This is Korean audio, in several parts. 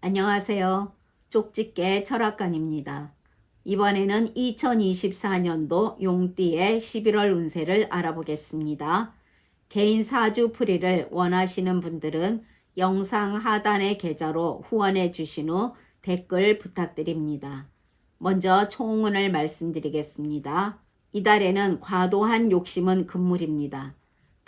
안녕하세요. 쪽집게 철학관입니다. 이번에는 2024년도 용띠의 11월 운세를 알아보겠습니다. 개인 사주 풀이를 원하시는 분들은 영상 하단의 계좌로 후원해 주신 후 댓글 부탁드립니다. 먼저 총운을 말씀드리겠습니다. 이달에는 과도한 욕심은 금물입니다.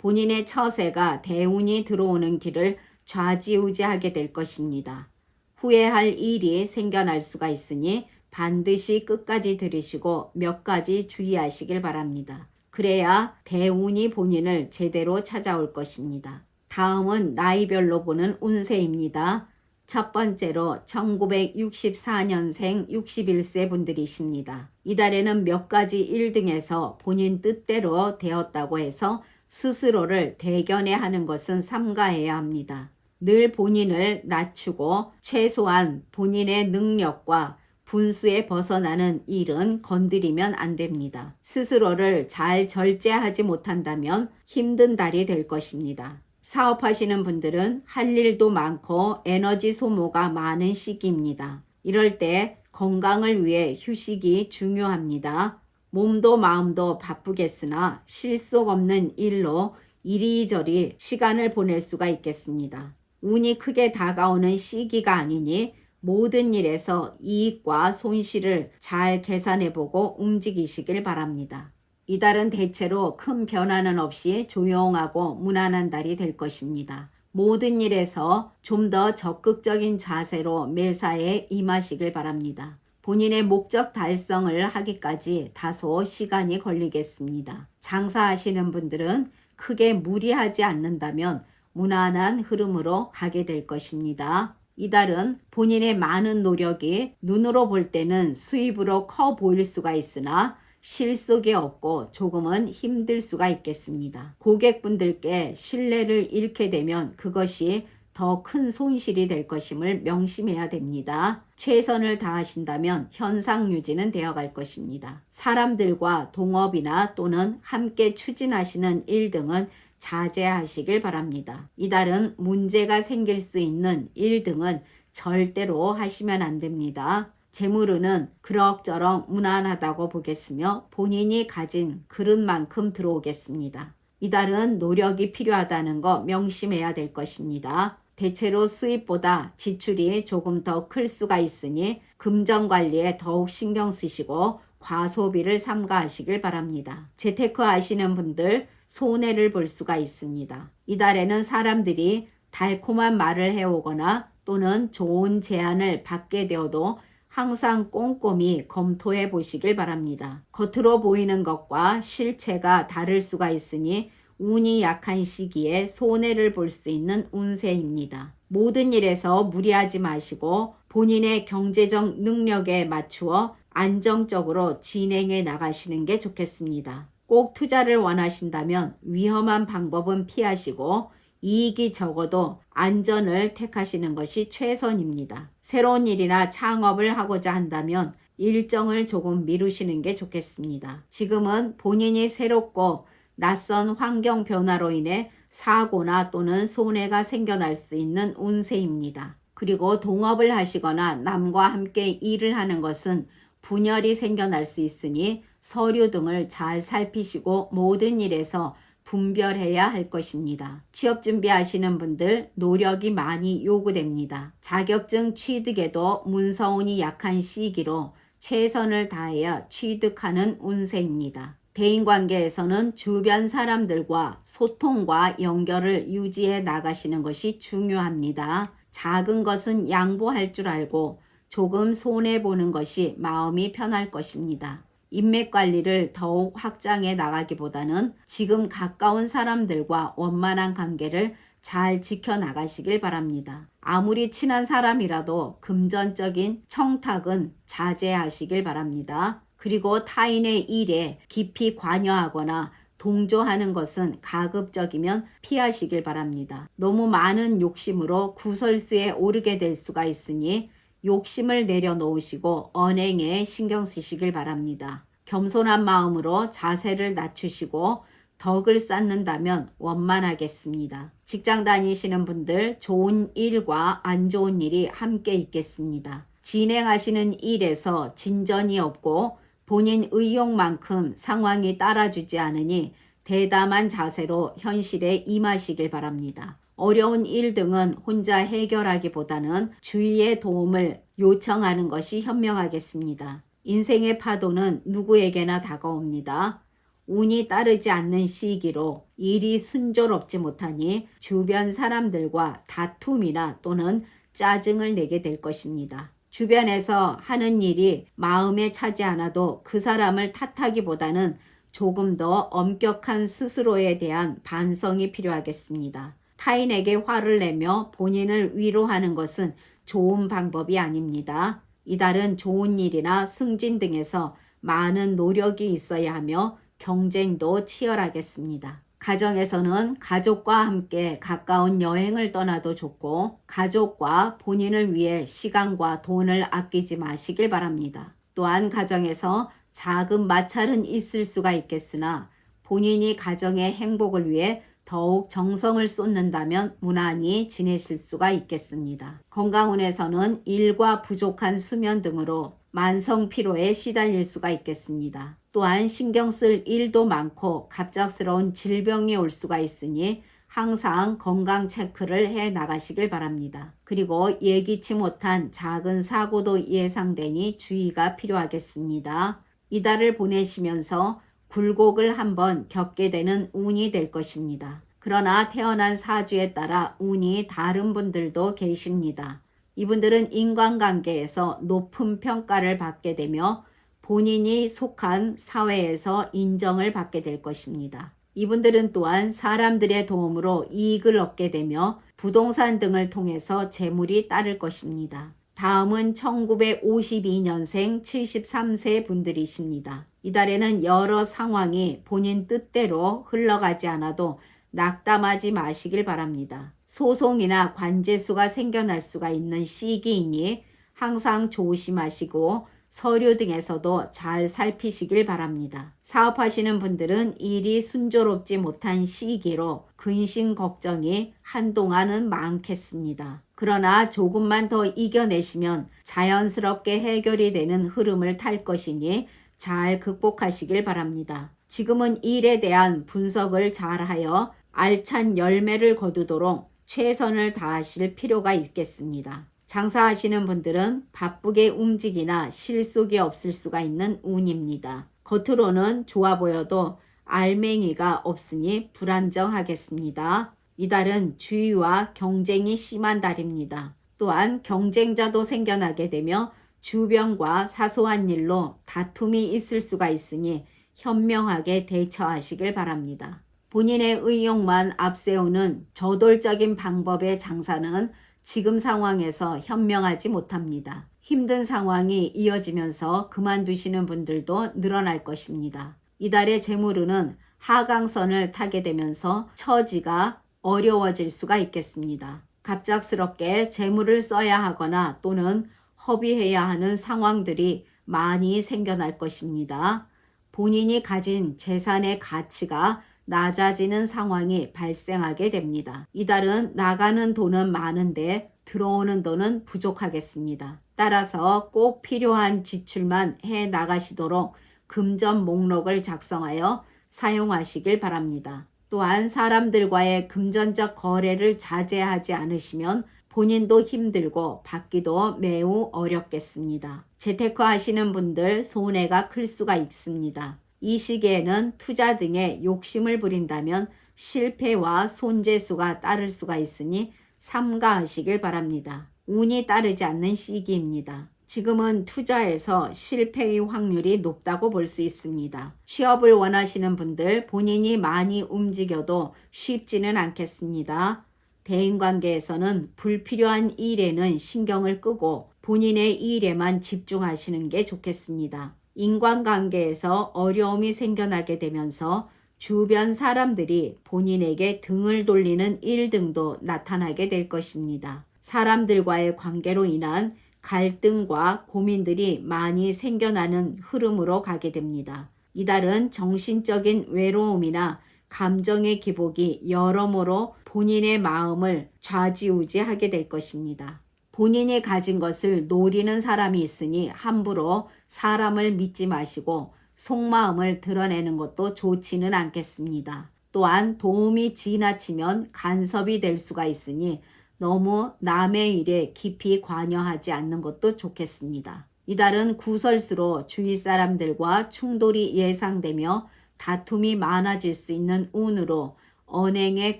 본인의 처세가 대운이 들어오는 길을 좌지우지하게 될 것입니다. 후회할 일이 생겨날 수가 있으니 반드시 끝까지 들으시고 몇 가지 주의하시길 바랍니다. 그래야 대운이 본인을 제대로 찾아올 것입니다. 다음은 나이별로 보는 운세입니다. 첫 번째로 1964년생 61세 분들이십니다. 이달에는 몇 가지 1등에서 본인 뜻대로 되었다고 해서 스스로를 대견해 하는 것은 삼가해야 합니다. 늘 본인을 낮추고 최소한 본인의 능력과 분수에 벗어나는 일은 건드리면 안 됩니다. 스스로를 잘 절제하지 못한다면 힘든 달이 될 것입니다. 사업하시는 분들은 할 일도 많고 에너지 소모가 많은 시기입니다. 이럴 때 건강을 위해 휴식이 중요합니다. 몸도 마음도 바쁘겠으나 실속 없는 일로 이리저리 시간을 보낼 수가 있겠습니다. 운이 크게 다가오는 시기가 아니니 모든 일에서 이익과 손실을 잘 계산해보고 움직이시길 바랍니다. 이달은 대체로 큰 변화는 없이 조용하고 무난한 달이 될 것입니다. 모든 일에서 좀 더 적극적인 자세로 매사에 임하시길 바랍니다. 본인의 목적 달성을 하기까지 다소 시간이 걸리겠습니다. 장사하시는 분들은 크게 무리하지 않는다면 무난한 흐름으로 가게 될 것입니다. 이달은 본인의 많은 노력이 눈으로 볼 때는 수입으로 커 보일 수가 있으나 실속이 없고 조금은 힘들 수가 있겠습니다. 고객분들께 신뢰를 잃게 되면 그것이 더 큰 손실이 될 것임을 명심해야 됩니다. 최선을 다하신다면 현상 유지는 되어 갈 것입니다. 사람들과 동업이나 또는 함께 추진하시는 일 등은 자제하시길 바랍니다. 이달은 문제가 생길 수 있는 일 등은 절대로 하시면 안 됩니다. 재물운은 그럭저럭 무난하다고 보겠으며 본인이 가진 그릇만큼 들어오겠습니다. 이달은 노력이 필요하다는 거 명심해야 될 것입니다. 대체로 수입보다 지출이 조금 더 클 수가 있으니 금전 관리에 더욱 신경 쓰시고 과소비를 삼가하시길 바랍니다. 재테크 하시는 분들 손해를 볼 수가 있습니다. 이달에는 사람들이 달콤한 말을 해오거나 또는 좋은 제안을 받게 되어도 항상 꼼꼼히 검토해 보시길 바랍니다. 겉으로 보이는 것과 실체가 다를 수가 있으니 운이 약한 시기에 손해를 볼 수 있는 운세입니다. 모든 일에서 무리하지 마시고 본인의 경제적 능력에 맞추어 안정적으로 진행해 나가시는 게 좋겠습니다. 꼭 투자를 원하신다면 위험한 방법은 피하시고 이익이 적어도 안전을 택하시는 것이 최선입니다. 새로운 일이나 창업을 하고자 한다면 일정을 조금 미루시는 게 좋겠습니다. 지금은 본인이 새롭고 낯선 환경 변화로 인해 사고나 또는 손해가 생겨날 수 있는 운세입니다. 그리고 동업을 하시거나 남과 함께 일을 하는 것은 분열이 생겨날 수 있으니 서류 등을 잘 살피시고 모든 일에서 분별해야 할 것입니다. 취업 준비하시는 분들 노력이 많이 요구됩니다. 자격증 취득에도 문서운이 약한 시기로 최선을 다하여 취득하는 운세입니다. 대인관계에서는 주변 사람들과 소통과 연결을 유지해 나가시는 것이 중요합니다. 작은 것은 양보할 줄 알고 조금 손해보는 것이 마음이 편할 것입니다. 인맥 관리를 더욱 확장해 나가기보다는 지금 가까운 사람들과 원만한 관계를 잘 지켜나가시길 바랍니다. 아무리 친한 사람이라도 금전적인 청탁은 자제하시길 바랍니다. 그리고 타인의 일에 깊이 관여하거나 동조하는 것은 가급적이면 피하시길 바랍니다. 너무 많은 욕심으로 구설수에 오르게 될 수가 있으니 욕심을 내려놓으시고 언행에 신경 쓰시길 바랍니다. 겸손한 마음으로 자세를 낮추시고 덕을 쌓는다면 원만하겠습니다. 직장 다니시는 분들 좋은 일과 안 좋은 일이 함께 있겠습니다. 진행하시는 일에서 진전이 없고 본인 의욕만큼 상황이 따라주지 않으니 대담한 자세로 현실에 임하시길 바랍니다. 어려운 일 등은 혼자 해결하기보다는 주위의 도움을 요청하는 것이 현명하겠습니다. 인생의 파도는 누구에게나 다가옵니다. 운이 따르지 않는 시기로 일이 순조롭지 못하니 주변 사람들과 다툼이나 또는 짜증을 내게 될 것입니다. 주변에서 하는 일이 마음에 차지 않아도 그 사람을 탓하기보다는 조금 더 엄격한 스스로에 대한 반성이 필요하겠습니다. 타인에게 화를 내며 본인을 위로하는 것은 좋은 방법이 아닙니다. 이달은 좋은 일이나 승진 등에서 많은 노력이 있어야 하며 경쟁도 치열하겠습니다. 가정에서는 가족과 함께 가까운 여행을 떠나도 좋고 가족과 본인을 위해 시간과 돈을 아끼지 마시길 바랍니다. 또한 가정에서 작은 마찰은 있을 수가 있겠으나 본인이 가정의 행복을 위해 더욱 정성을 쏟는다면 무난히 지내실 수가 있겠습니다. 건강운에서는 일과 부족한 수면 등으로 만성 피로에 시달릴 수가 있겠습니다. 또한 신경 쓸 일도 많고 갑작스러운 질병이 올 수가 있으니 항상 건강 체크를 해 나가시길 바랍니다. 그리고 예기치 못한 작은 사고도 예상되니 주의가 필요하겠습니다. 이달을 보내시면서 굴곡을 한번 겪게 되는 운이 될 것입니다. 그러나 태어난 사주에 따라 운이 다른 분들도 계십니다. 이분들은 인간관계에서 높은 평가를 받게 되며 본인이 속한 사회에서 인정을 받게 될 것입니다. 이분들은 또한 사람들의 도움으로 이익을 얻게 되며 부동산 등을 통해서 재물이 따를 것입니다. 다음은 1952년생 73세 분들이십니다. 이달에는 여러 상황이 본인 뜻대로 흘러가지 않아도 낙담하지 마시길 바랍니다. 소송이나 관제수가 생겨날 수가 있는 시기이니 항상 조심하시고 서류 등에서도 잘 살피시길 바랍니다. 사업하시는 분들은 일이 순조롭지 못한 시기로 근심 걱정이 한동안은 많겠습니다. 그러나 조금만 더 이겨내시면 자연스럽게 해결이 되는 흐름을 탈 것이니 잘 극복하시길 바랍니다. 지금은 일에 대한 분석을 잘하여 알찬 열매를 거두도록 최선을 다하실 필요가 있겠습니다. 장사하시는 분들은 바쁘게 움직이나 실속이 없을 수가 있는 운입니다. 겉으로는 좋아 보여도 알맹이가 없으니 불안정하겠습니다. 이달은 주의와 경쟁이 심한 달입니다. 또한 경쟁자도 생겨나게 되며 주변과 사소한 일로 다툼이 있을 수가 있으니 현명하게 대처하시길 바랍니다. 본인의 의욕만 앞세우는 저돌적인 방법의 장사는 지금 상황에서 현명하지 못합니다. 힘든 상황이 이어지면서 그만두시는 분들도 늘어날 것입니다. 이달의 재물운은 하강선을 타게 되면서 처지가 어려워질 수가 있겠습니다. 갑작스럽게 재물을 써야 하거나 또는 허비해야 하는 상황들이 많이 생겨날 것입니다. 본인이 가진 재산의 가치가 낮아지는 상황이 발생하게 됩니다. 이달은 나가는 돈은 많은데 들어오는 돈은 부족하겠습니다. 따라서 꼭 필요한 지출만 해 나가시도록 금전 목록을 작성하여 사용하시길 바랍니다. 또한 사람들과의 금전적 거래를 자제하지 않으시면 본인도 힘들고 받기도 매우 어렵겠습니다. 재테크 하시는 분들 손해가 클 수가 있습니다. 이 시기에는 투자 등에 욕심을 부린다면 실패와 손재수가 따를 수가 있으니 삼가하시길 바랍니다. 운이 따르지 않는 시기입니다. 지금은 투자에서 실패의 확률이 높다고 볼 수 있습니다. 취업을 원하시는 분들 본인이 많이 움직여도 쉽지는 않겠습니다. 대인관계에서는 불필요한 일에는 신경을 끄고 본인의 일에만 집중하시는 게 좋겠습니다. 인간관계에서 어려움이 생겨나게 되면서 주변 사람들이 본인에게 등을 돌리는 일 등도 나타나게 될 것입니다. 사람들과의 관계로 인한 갈등과 고민들이 많이 생겨나는 흐름으로 가게 됩니다. 이달은 정신적인 외로움이나 감정의 기복이 여러모로 본인의 마음을 좌지우지하게 될 것입니다. 본인이 가진 것을 노리는 사람이 있으니 함부로 사람을 믿지 마시고 속마음을 드러내는 것도 좋지는 않겠습니다. 또한 도움이 지나치면 간섭이 될 수가 있으니 너무 남의 일에 깊이 관여하지 않는 것도 좋겠습니다. 이달은 구설수로 주위 사람들과 충돌이 예상되며 다툼이 많아질 수 있는 운으로 언행에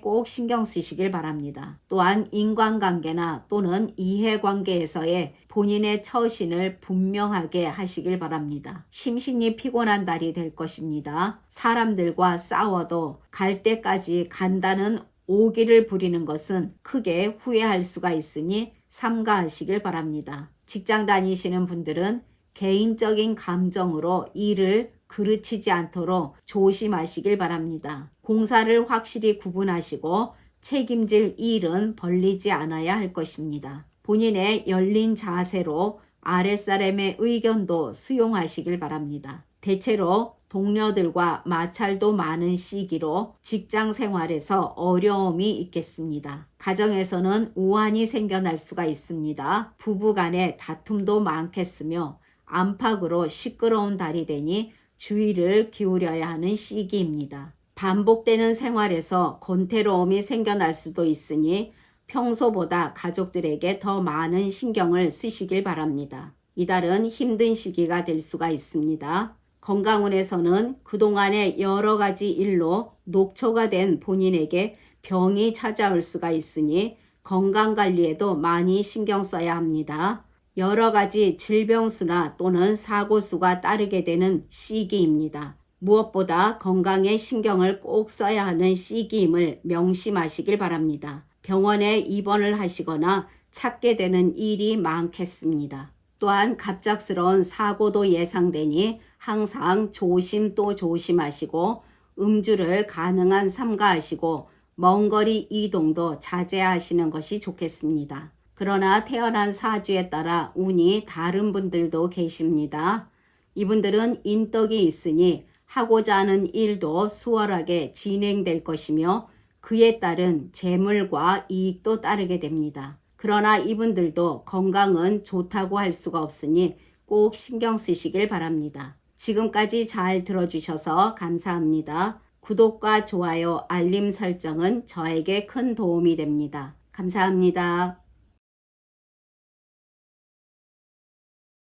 꼭 신경 쓰시길 바랍니다. 또한 인간관계나 또는 이해관계에서의 본인의 처신을 분명하게 하시길 바랍니다. 심신이 피곤한 달이 될 것입니다. 사람들과 싸워도 갈 때까지 간다는 오기를 부리는 것은 크게 후회할 수가 있으니 삼가하시길 바랍니다. 직장 다니시는 분들은 개인적인 감정으로 일을 그르치지 않도록 조심하시길 바랍니다. 공사를 확실히 구분하시고 책임질 일은 벌리지 않아야 할 것입니다. 본인의 열린 자세로 아랫사람의 의견도 수용하시길 바랍니다. 대체로 동료들과 마찰도 많은 시기로 직장 생활에서 어려움이 있겠습니다. 가정에서는 우환이 생겨날 수가 있습니다. 부부 간의 다툼도 많겠으며 안팎으로 시끄러운 달이 되니 주의를 기울여야 하는 시기입니다. 반복되는 생활에서 권태로움이 생겨날 수도 있으니 평소보다 가족들에게 더 많은 신경을 쓰시길 바랍니다. 이달은 힘든 시기가 될 수가 있습니다. 건강운에서는 그동안의 여러 가지 일로 녹초가 된 본인에게 병이 찾아올 수가 있으니 건강 관리에도 많이 신경 써야 합니다. 여러 가지 질병수나 또는 사고수가 따르게 되는 시기입니다. 무엇보다 건강에 신경을 꼭 써야 하는 시기임을 명심하시길 바랍니다. 병원에 입원을 하시거나 찾게 되는 일이 많겠습니다. 또한 갑작스러운 사고도 예상되니 항상 조심 또 조심하시고 음주를 가능한 삼가하시고 먼 거리 이동도 자제하시는 것이 좋겠습니다. 그러나 태어난 사주에 따라 운이 다른 분들도 계십니다. 이분들은 인덕이 있으니 하고자 하는 일도 수월하게 진행될 것이며 그에 따른 재물과 이익도 따르게 됩니다. 그러나 이분들도 건강은 좋다고 할 수가 없으니 꼭 신경 쓰시길 바랍니다. 지금까지 잘 들어주셔서 감사합니다. 구독과 좋아요, 알림 설정은 저에게 큰 도움이 됩니다. 감사합니다.